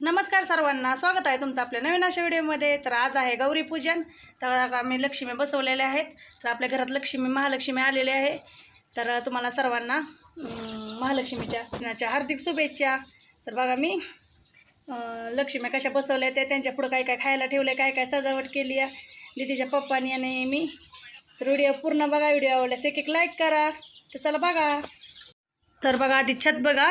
नमस्कार सर्वांना स्वागत आहे तुमचं आपल्या नवीन अशा व्हिडिओमध्ये. तर आज आहे गौरी पूजन. तर आम्ही लक्ष्मी बसवलेल्या आहेत. तर आपल्या घरात लक्ष्मी महालक्ष्मी आलेली आहे. तर तुम्हाला सर्वांना महालक्ष्मीच्या हार्दिक शुभेच्छा. तर बघा मी लक्ष्मी कशा बसवल्या त्या त्यांच्या पुढं काय काय खायला ठेवलं काय काय सजावट केली आहे. दिदीच्या पप्पानी आणि मी. तर व्हिडिओ पूर्ण बघा व्हिडिओ आवडल्यास एक एक लाईक करा. तर चला बघा. तर बघा आधी छत बघा.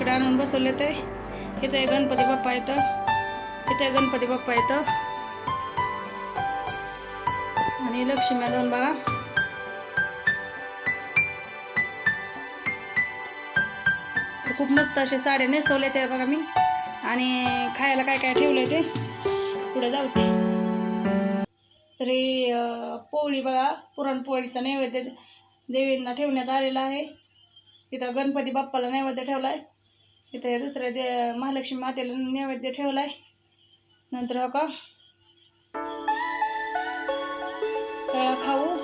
इकडे आणून बसवले ते. इथे गणपती बाप्पा येतं. इथे गणपती बाप्पा येतं. आणि लक्ष्मी दोन बघा खूप मस्त असे साड्या नेसवले ते बघा मी. आणि खायला काय काय ठेवले ते. पुढे जाऊ ते. तरी पोळी बघा. पुरणपोळीचा नैवेद्य देवींना ठेवण्यात आलेला आहे. तिथं गणपती बाप्पाला नैवेद्य ठेवला आहे इथे दुसऱ्या दे महालक्ष्मी मातेला नैवेद्य ठेवलाय. नंतर का? तळा खाऊ.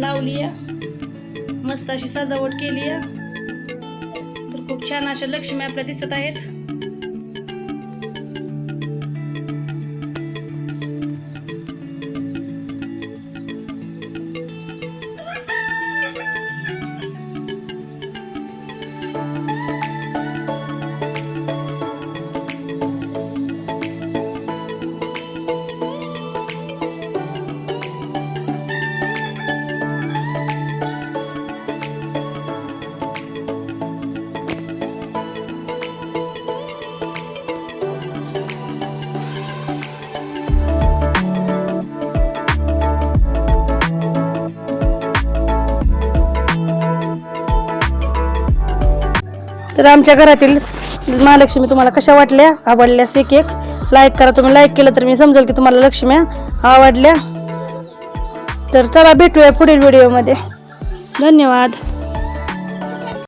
लावली आहे मस्त अशी सजावट केली आहे तर खूप छान अशा लक्ष्मी आपल्या दिसत आहेत. तर आमच्या घरातील महालक्ष्मी तुम्हाला कशा वाटल्या? आवडल्यास एक एक. लाईक करा. तुम्ही लाईक केलं तर मी समजेल की तुम्हाला लक्ष्म्या आवडल्या. तर चला भेटूया पुढील व्हिडिओमध्ये धन्यवाद.